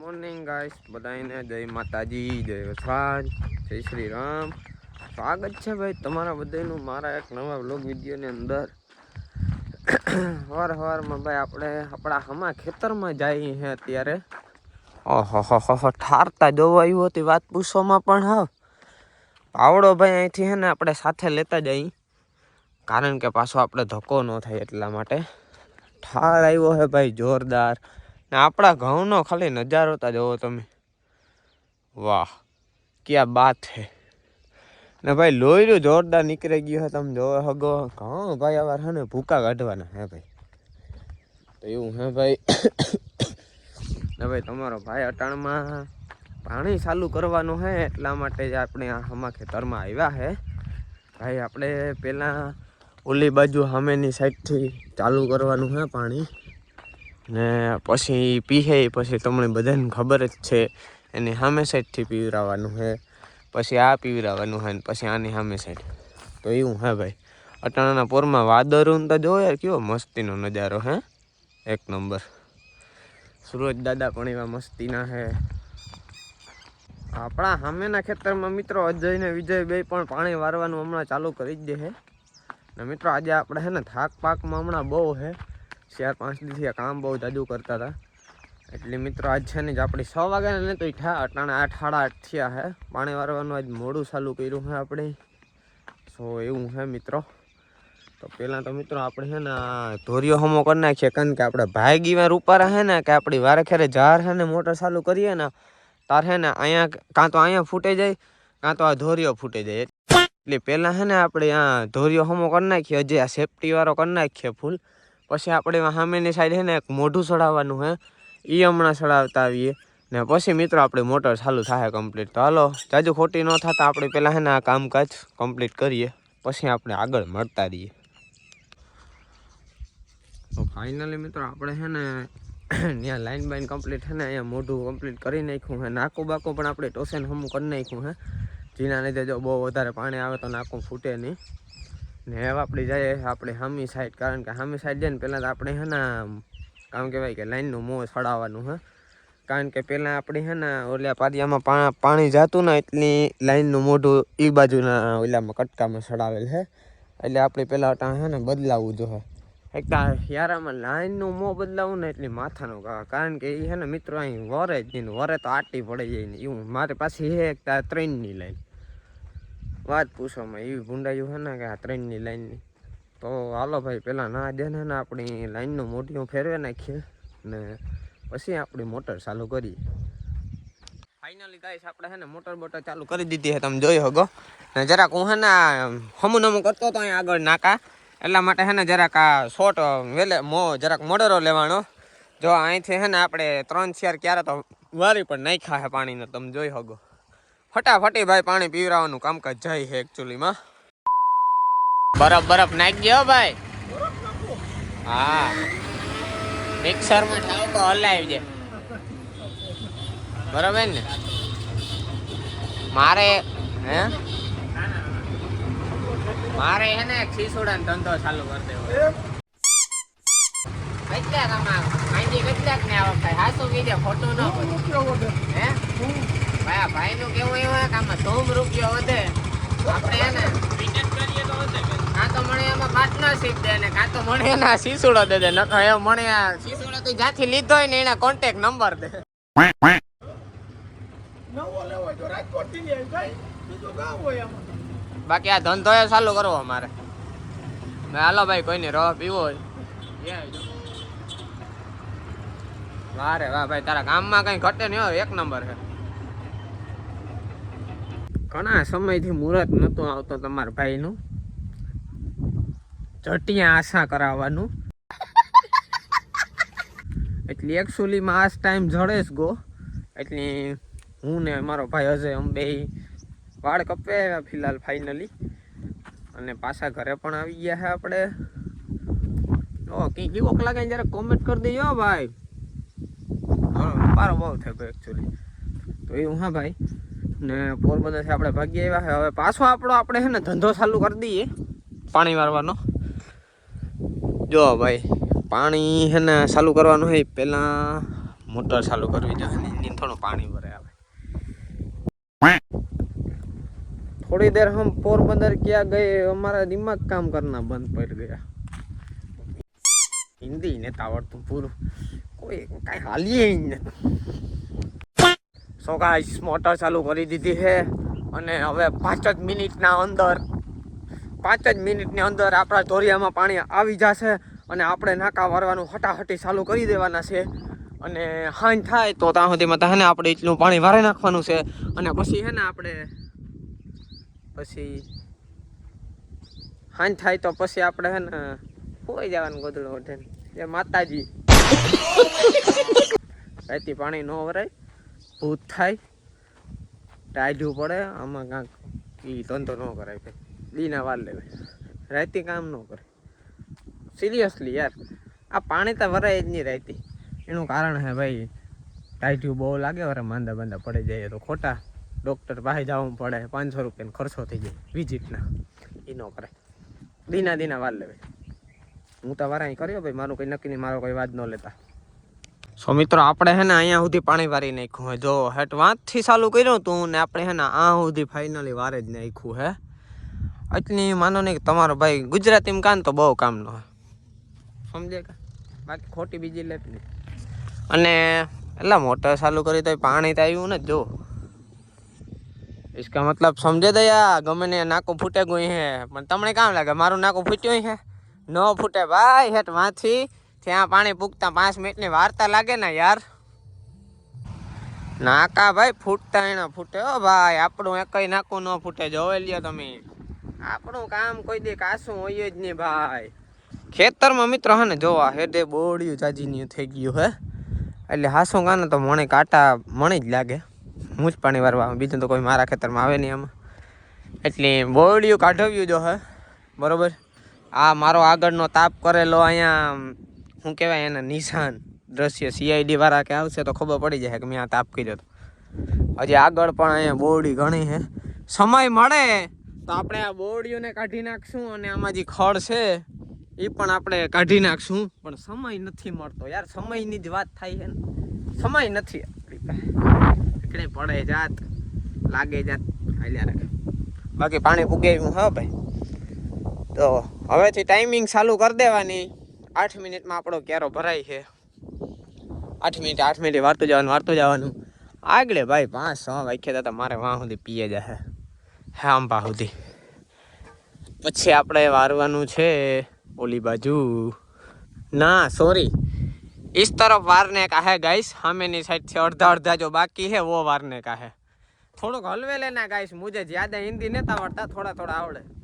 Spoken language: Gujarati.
મોર્નિંગ ગાઈસ બધાને જય માતાજી, જય વસરાજ જય શ્રી રામ સ્વાગત છે ભાઈ તમારા બધાનું મારા એક નવા વ્લોગ વિડીયોની અંદર. સવાર સવારમાં ભાઈ આપણે આપણા હમા ખેતરમાં જઈએ છે અત્યારે. ઓહો, હો હો ઠારતા દોવાયું હતી વાત પૂછવામાં પણ હા. પાવડો ભાઈ અહીંથી છે ને આપણે સાથે લેતા જઈ કારણ કે પાછો આપણે ધક્કો ન થાય એટલા માટે. ઠાર આવ્યો છે ભાઈ, જોરદાર. ને આપણા ઘઉંનો ખાલી નજારો તા જોવો તમે. વાહ, ક્યાં બાત હે. ને ભાઈ લોહીરું જોરદાર નીકળી ગયું છે તમે જોવો હગો ઘઉં ભાઈ આવાર હે ને ભૂકા કાઢવાના હે ભાઈ. તો એવું હે ભાઈ. ને ભાઈ, તમારો ભાઈ અટાણમાં પાણી ચાલુ કરવાનું છે એટલા માટે જ આપણે આ હમા ખેતરમાં આવ્યા હે. ભાઈ, આપણે પહેલાં ઓલી બાજુ સામેની સાઈડથી ચાલુ કરવાનું હે પાણી. ને પછી પીહે પછી તમને બધાને ખબર જ છે, એની સામે સાઈડથી પીવરાવાનું છે પછી આ પીવરાવાનું છે ને પછી આની સામે સાઈડ. તો એવું હે ભાઈ. અટાણાના પોરમાં વાદળું તો જો યાર કેવો મસ્તીનો નજારો હે, એક નંબર. સુરજ દાદા પણ એવા મસ્તીના હે. આપણા સામેના ખેતરમાં મિત્રો અજય ને વિજય બે પણ પાણી વારવાનું હમણાં ચાલુ કરી જ દે છે ને મિત્રો આજે આપણે છે ને થાક પાકમાં હમણાં બહુ છે ચાર પાંચ દિવસથી આ કામ બહુ જાદુ કરતા હતા. એટલે મિત્રો આજ છે ને જ આપણી છ વાગ્યા ને તો ઠા અટાણે આઠ, સાડા આઠ થયા છે પાણી વારવાનું આજ મોડું ચાલુ કર્યું છે આપણે. સો એવું છે મિત્રો. તો પહેલાં તો મિત્રો આપણે છે ને ધોરીઓ હમો કરી નાખીએ, કારણ કે આપણે ભાઈ ગીવા રૂપારા છે ને કે આપણી વારે ખેરે ઝાર છે ને મોટર ચાલુ કરીએ ને, તાર છે ને અહીંયા કાં તો અહીંયા ફૂટે જાય, કાં તો આ ધોરીઓ ફૂટે જાય. એટલે પહેલાં છે ને આપણે આ ધોરીઓ હમો કરી નાખીએ, હજી આ સેફટી વાળો કરી નાખીએ ફૂલ પછી આપણે સામેની સાઈડ છે ને એક મોઢું ચડાવવાનું હે. એ હમણાં ચડાવતા આવીએ. ને પછી મિત્રો આપણે મોટર ચાલુ થાય કમ્પ્લીટ તો હાલો, જાજુ ખોટી ન થતા આપણે પહેલાં છે ને આ કામકાજ કમ્પ્લીટ કરીએ. પછી આપણે આગળ મળતા રહીએ. તો ફાઇનલી મિત્રો આપણે છે ને ત્યાં લાઈન બાઈન કમ્પ્લીટ છે ને અહીંયા મોઢું કમ્પ્લીટ કરી નાખ્યું છે નાકું બાકું પણ આપણે ટોસેન હમું કરી નાખ્યું છે જેના લીધે જો બહુ વધારે પાણી આવે તો નાકું ફૂટે નહીં. ને હવે આપણે જઈએ આપણે હામી સાઈડ કારણ કે હામી સાઈડ જઈને પહેલાં તો આપણે હે ને કામ કહેવાય કે લાઈનનું મોં સડાવવાનું, હા? કારણ કે પહેલાં આપણે હે ને ઓલા પારિયામાં પાણી જતું ને એટલી લાઈનનું મોઢું એ બાજુના ઓલામાં કટકામાં સડાવેલ છે એટલે આપણે પહેલાં ત્યાં હે ને બદલાવવું જોઈએ. એક યારામાં લાઈનનું મોં બદલાવું ને એટલી માથાનો કારણ કે એ છે ને મિત્રો અહીં વરે જ નહીં વરે તો આટી પડી જાય ને એવું. મારી પાસે હે એક ત્રણની લાઈન વાત પૂછવામાં એવી ભૂંડાયું હે ને કે આ ત્રણની લાઈનની. તો હાલો ભાઈ પહેલાં ના દે ને આપણી લાઈનનું મોટીઓ ફેરવે નાખીએ ને પછી આપણી મોટર ચાલુ કરીએ. ફાઇનલી ગાઈસ આપણે હે ને મોટર બોટર ચાલુ કરી દીધી છે, તમે જોઈ શકો. ને જરાક હું હે ને હમું નમું કરતો હતો અહીં આગળ નાકા. એટલા માટે હે ને જરાક આ શોર્ટ વેલે, મો, જરાક મોડરો લેવાનો. જો અહીંથી છે ને આપણે ત્રણ ચાર ક્યારે તો વારી પણ નાખ્યા છે પાણીને, તમે જોઈ શકો. ફટાફટી ભાઈ પાણી પીવરાવાનું કામકાજ જાય છે એકચ્યુઅલીમાં બરફ બરફ નાખી ગયો ભાઈ. હા. મિક્સરમાં ઠાવ તો હલાવી દે બરાબર ને? મારે, હે? મારે હે ને એક શીસોડાનો ધંધો ચાલુ કરી દેવો. કેટલાક આમાં આંજી કેટલાક ને આવક થાય હાસુ કીધે ખોટું ન હે? ભાઈ આ કેવું એવું કે આમાં રૂપિયો વધે? આપણે કાં તો મને એમાં પાર્ટનરશિપ દે ને કાં તો મને એના શીસુડો દે દે નકર એ મને આ શીસુડો તું જ્યાંથી લીધો હોય ને એના કોન્ટેક્ટ નંબર દે. નવો લેવો હોય તો રાજકોટથી લઈ ભાઈ. બીજું ગામ હોય આમાં. બાકી આ ધંધો એ ચાલુ કરવો અમારે. મેં હાલો ભાઈ કોઈને રવા પીવો હોય. વાહ વાહ ભાઈ તારા ગામમાં કઈ ઘટે નહીં હોય એક નંબર છે. ઘણા સમયથી મુહૂર્ત નહોતું આવતો તમારા ભાઈનું. જટિયા આશા કરાવવાનું. એટલે એકચ્યુઅલીમાં આ ટાઈમ જડે જ ગો. એટલે હું ને મારો ભાઈ અજય, અમે વાળ કપે ફિલહાલ ફાઇનલી અને પાછા ઘરે પણ આવી ગયા છે આપણે. ઓ, કઈ કેવોક લાગે જરા કોમેન્ટ કરી દેજો ભાઈ. પારો બહુ થયો એકચ્યુઅલી તો એવું હા ભાઈ. ને પોરબંદરથી આપણે ભાગી આવ્યા છે. હવે પાછો આપણો આપણે છે ને ધંધો ચાલુ કરી દઈએ. પાણી મારવાનો જો ભાઈ, પાણી છે ને ચાલુ કરવાનું હોય પહેલાં મોટર ચાલુ કરવી જોઈએ નીંથોનું પાણી ભરે આવે થોડી દેર હમ પોરબંદર ક્યાં ગયે અમારા દિમાગ કામ કરના બંધ પડી ગયા. હિન્દી નેતા આવડતું પૂરું. કોઈ કાંઈ હાલીએ જ નથી સો ગાઈસ મોટર ચાલુ કરી દીધી છે અને હવે પાંચ જ મિનિટના અંદર, પાંચ જ મિનિટની અંદર આપણા ધોરિયામાં પાણી આવી જશે અને આપણે નાકા વારવાનું હટાહટી ચાલુ કરી દેવાના છે. અને હાંજ થાય તો ત્યાં સુધીમાં ત્યાં આપણે એટલું પાણી વારે નાખવાનું છે. અને પછી છે ને આપણે, પછી હાંજ થાય તો પછી આપણે છે ને હોઈ જવાનું ગોદડું ઓઢે એ માતાજી. રાતી પાણી ન વરાય. ભૂત થાય ટાઢ્યું પડે, આમાં કાંક એ ધંધો ન કરાય ભાઈ. દીના વાર લેવે રાતી કામ ન કરે. સિરિયસલી યાર. આ પાણી તો વરાય જ નહીં રહેતી એનું કારણ છે ભાઈ ટાઢ્યું બહુ લાગે, વરે માંદા બાંદા પડી જાય તો ખોટા. ડૉક્ટર પાસે જવું પડે, પાંચસો રૂપિયાનો ખર્ચો થઈ જાય વિઝિટના એ ન કરે દીના દીના વાર લેવે હું તો વારા કર્યો ભાઈ, મારું કંઈ નક્કી નહીં, મારો કોઈ વાત ન લેતા. સો મિત્રો આપણે હે ને અહીંયા સુધી પાણી વારી નાખ્યું હે જો હેટ વાંચથી ચાલુ કર્યું તું ને આપણે હે ને આ સુધી ફાઇનલી વારે જ નાખ્યું હે એટલી માનો નહીં કે તમારો ભાઈ ગુજરાતીમાં કાન તો બહુ કામનો હે સમજે કે બાકી ખોટી બીજી લેપ નહીં અને એટલે મોટર ચાલુ કરી તો પાણી તો આવ્યું ને જો इसका मतलब समझे दया ગમે ને નાકું ફૂટે ગયું હે પણ તમને કામ લાગે મારું નાકું ફૂટ્યું હે ન ફૂટે ભાઈ હેઠ વાંથી ત્યાં પાણી પૂગતા પાંચ મિનિટની વાર્તા લાગે ને યાર. નાકા ભાઈ ફૂટતા એને ફૂટે. હો ભાઈ, આપણું એકય નાકું ન ફૂટે. જોઈ લ્યો તમે. આપણું કામ કોઈ દે કાસું હોય જ નહીં ભાઈ. ખેતરમાં મિત્રો હે ને જોવા હેડે બોડિયું જાજીની થઈ ગયું હે. એટલે હાસું કાને તો મણે કાંટા મણે જ લાગે. હું જ પાણી વારવા બીજું તો કોઈ મારા ખેતરમાં આવે નહીં આમાં. એટલે બોડિયું કાઢવ્યું જો હે. બરોબર? આ મારો આગળનો તાપ કરેલો અહીંયા શું કહેવાય એના? નિશાન દ્રશ્ય. સીઆઈડી વાળા કે આવશે તો ખબર પડી જાય કે મેં આ તાપ કર્યો હતો. હજી આગળ પણ અહીંયા બોરડી ઘણી છે. સમય મળે તો આપણે આ બોરડીઓને કાઢી નાખશું અને આમાં જે ખડ છે, એ પણ આપણે કાઢી નાખશું. પણ સમય નથી મળતો યાર. સમયની જ વાત થાય છે ને. સમય નથી આપણી પાસે. એકડે પડે જાત, લાગે જાત, હાલ્યા રાખે. બાકી પાણી પૂગે હું હા ભાઈ. તો હવેથી ટાઈમિંગ ચાલુ કરી દેવાની. આઠ મિનિટમાં આપણો કેરો ભરાય છે. આઠ મિનિટ આઠ મિનિટ, વારતું જવાનું વારતું જવાનું. આગળ ભાઈ પાંચ સો વાંખ્યા હતા, મારે વાં સુધી પીએ જશે હે. આંબા સુધી. પછી આપણે વારવાનું છે ઓલી બાજુ. ના સોરી ઇસ તરફ વારને કાહે ગાઈસ? સામેની છે અડધા અડધા જો બાકી હે વો વારને કાહે. થોડુંક હલવે લેના ગાઈસ મુજે જ્યાદા હિન્દી નતા વળતા, થોડા થોડા આવડે.